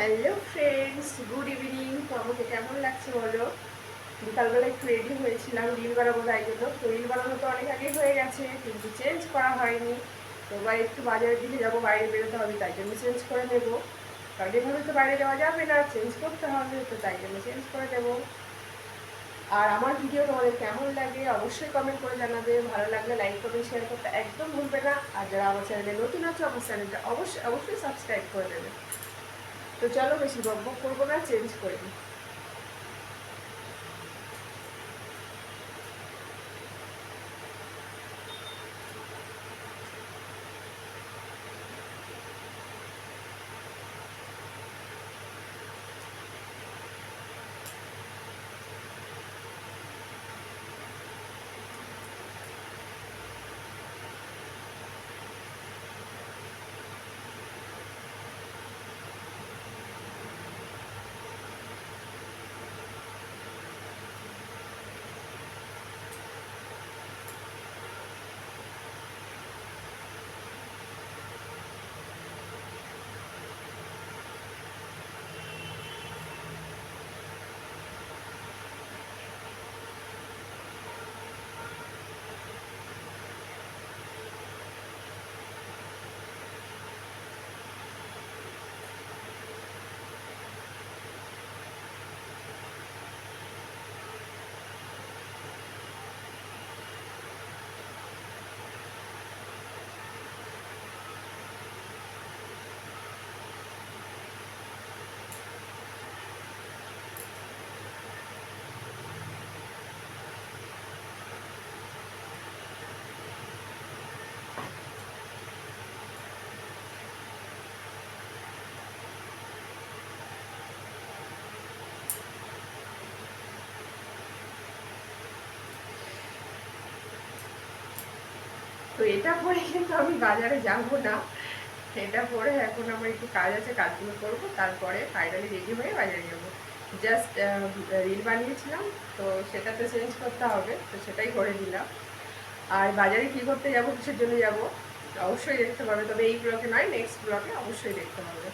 Hello friends good evening তো আমাকে কেমন লাগছে বলো? বিকালবেলা একটু রেডি হয়েছিলাম, রিল বানাবো তাই জন্য। তো রিল বানানো তো অনেক আগে হয়ে গেছে, কিন্তু চেঞ্জ করা হয়নি। এবার একটু বাজারের দিকে যাব, বাইরে বেরোতে হবে, তাই জন্য চেঞ্জ করে নেব। কারণ এভাবে তো বাইরে যাওয়া যাবে না চেঞ্জ করতে হবে, তো তাই জন্য চেঞ্জ করে নেব। আর আমার ভিডিও তোমাদের কেমন লাগে অবশ্যই কমেন্ট করে জানাবে। ভালো লাগলে লাইক করবে শেয়ার করতে একদম ভুলবে না। আর যারা আমার চ্যানেলে নতুন আছে, আমার চ্যানেলটা অবশ্যই অবশ্যই সাবস্ক্রাইব করে দেবে। তো চলো বেশি বক বক করব না চেঞ্জ করে দিই তো এটা পরে কিন্তু আমি বাজারে যাব না। এটা পরে এখন আমার একটু কাজ আছে, কাজগুলো করব। তারপরে ফাইনালি রেডি হয়ে বাজারে যাব। জাস্ট রিল বানিয়েছিলাম, তো সেটা তো চেঞ্জ করতে হবে, তো সেটাই করে দিলাম আর বাজারে কী করতে যাব, কিসের জন্য যাব, অবশ্যই দেখতে পাবে। তবে এই ব্লকে নয় নেক্সট ব্লকে অবশ্যই দেখতে হবে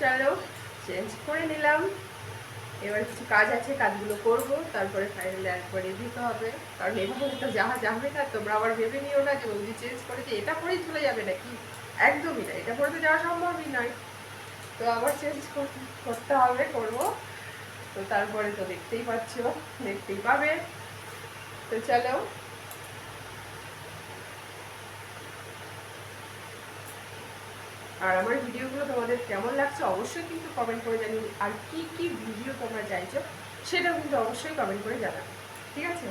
চলো চেঞ্জ করে নিলাম। এবার কিছু কাজ আছে, কাজগুলো করব, তারপরে ফাইনালি একবারে দিতে হবে। কারণ এভাবে তো যাওয়া যাবে না, তোমরা আবার ভেবে নিও না যে বৌদি চেঞ্জ করেছে, এটা পরেই চলে যাবে নাকি? একদমই না, এটা পরে তো যাওয়া সম্ভবই নয়। তো আবার চেঞ্জ করতে হবে, করব। তো তারপরে তো দেখতেই পাচ্ছ, দেখতেই পাবে। তো চলো। আর আমার ভিডিওগুলো তোমাদের কেমন লাগছে অবশ্যই কিন্তু কমেন্ট করে জানি আর কি কি ভিডিও তোমরা চাইছো সেটাও কিন্তু অবশ্যই কমেন্ট করে জানাবে ঠিক আছে?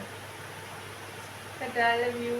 Tata love you